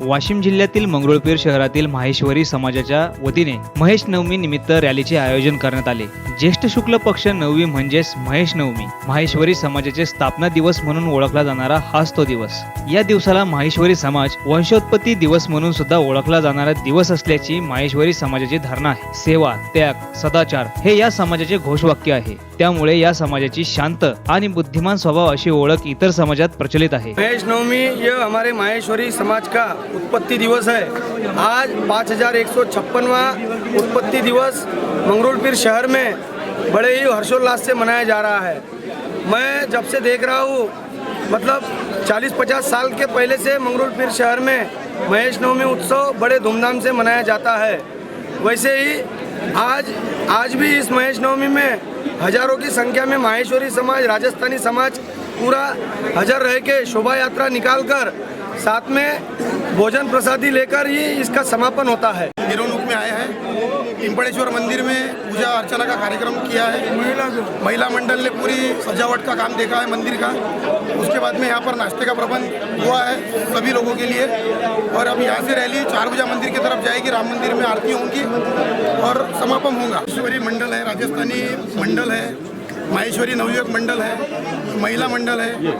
वाशिम जिल्ह्यातील मंगरुळपीर शहरातील माहेश्वरी समाजाच्या वतीने महेश नवमी निमित्त रॅलीचे आयोजन करण्यात आले. ज्येष्ठ शुक्ल पक्ष नववी म्हणजेच महेश नवमी. माहेश्वरी समाजाचे स्थापना दिवस म्हणून ओळखला जाणारा हाच तो दिवस. या दिवसाला माहेश्वरी समाज वंशोत्पत्ती दिवस म्हणून सुद्धा ओळखला जाणारा दिवस असल्याची माहेश्वरी समाजाची धारणा आहे. सेवा त्याग सदाचार हे या समाजाचे घोषवाक्य आहे. त्यामुळे या समाजाची शांत आणि बुद्धिमान स्वभाव अशी ओळख इतर समाजात प्रचलित आहे. महेश नवमी ये हमारे माहेश्वरी समाज का उत्पत्ति दिवस है। आज पाँच हजार एक सौ छप्पनवा उत्पत्ति दिवस मंगरुलपीर शहर में बड़े ही हर्षोल्लास से मनाया जा रहा है। मैं जब से देख रहा हूँ मतलब 40-50 साल के पहले से मंगरुलपीर शहर में महेश नवमी उत्सव बड़े धूमधाम से मनाया जाता है। वैसे ही आज आज भी इस महेश नवमी में हज़ारों की संख्या में माहेश्वरी समाज, राजस्थानी समाज पूरा हजर रह के शोभा यात्रा निकाल कर साथ में भोजन प्रसादी लेकर ही इसका समापन होता है। मिरवणूक में आए हैं। पिंपड़ेश्वर मंदिर में पूजा अर्चना का कार्यक्रम किया है। महिला मंडल ने पूरी सजावट का काम देखा है, मंदिर का। उसके बाद में यहाँ पर नाश्ते का प्रबंध हुआ है सभी लोगों के लिए। और अब यहाँ से रैली चार बजा मंदिर की तरफ़ जाएगी, राम मंदिर में आरती होंगी। और समापन होगा ईश्वरी मंडल है राजस्थानी मंडल है माहेश्वरी नवयुवक मंडल है महिला मंडल है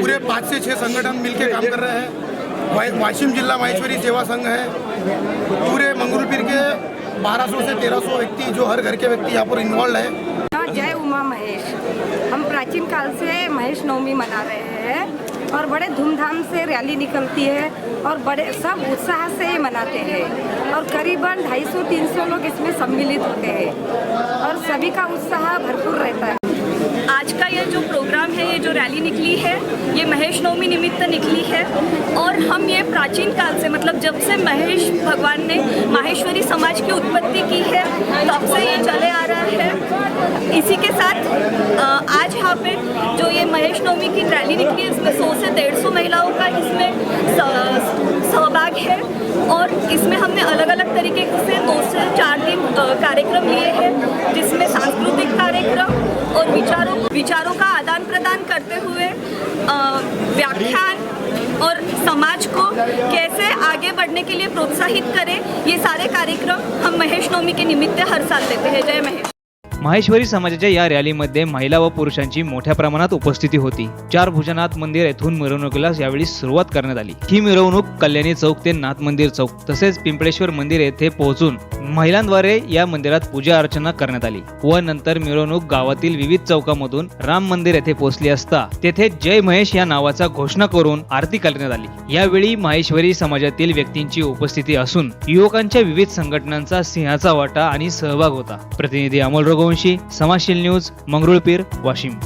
पूरे पाँच से छः संगठन मिलकर काम कर रहे हैं. वाशिम जिला माहेश्वरी सेवा संघ है. पूरे मंगरुलपीर के 1200 से 1300 व्यक्ति जो हर घर के व्यक्ति यहाँ पर इन्वॉल्व है हाँ, जय उमा महेश। हम प्राचीन काल से महेश नवमी मना रहे हैं। और बड़े धूमधाम से रैली निकलती है और बड़े सब उत्साह से मनाते हैं। और करीबन 250-300 लोग इसमें सम्मिलित होते हैं। और सभी का उत्साह भरपूर रहता है। आज का ये जो प्रोग्राम है, ये जो रैली निकली है, ये महेश नवमी निमित्त निकली है। और हम ये प्राचीन काल से मतलब जब से महेश भगवान ने माहेश्वरी समाज की उत्पत्ति की है, तब से ये चले आ रहा है। इसी के साथ यहाँ पे जो ये महेश नवमी की रैली निकली है, इसमें सौ से डेढ़ सौ महिलाओं का इसमें सहभाग है और इसमें हमने अलग अलग तरीके से दो से चार दिन कार्यक्रम लिए हैं, जिसमें सांस्कृतिक कार्यक्रम और विचारों विचारों का आदान प्रदान करते हुए व्याख्यान और समाज को कैसे आगे बढ़ने के लिए प्रोत्साहित करें, ये सारे कार्यक्रम हम महेश नवमी के निमित्त हर साल देते हैं। जय महेश। माहेश्वरी समाजाच्या या रॅलीमध्ये महिला व पुरुषांची मोठ्या प्रमाणात उपस्थिती होती. चार भुजनाथ मंदिर येथून मिरवणुकीला यावेळी सुरुवात करण्यात आली. ही मिरवणूक कल्याणी चौक ते नाथ मंदिर चौक तसेच पिंपळेश्वर मंदिर येथे पोहोचून महिलांद्वारे या मंदिरात पूजा अर्चना करण्यात आली व नंतर मिरवणूक गावातील विविध चौकामधून राम मंदिर येथे पोहोचली असता तेथे जय महेश या नावाचा घोषणा करून आरती करण्यात आली. यावेळी माहेश्वरी समाजातील व्यक्तींची उपस्थिती असून युवकांच्या विविध संघटनांचा सिंहाचा वाटा आणि सहभाग होता. प्रतिनिधी अमोल रघुवंशी समाजशील न्यूज मंगरुळपीर वाशिम.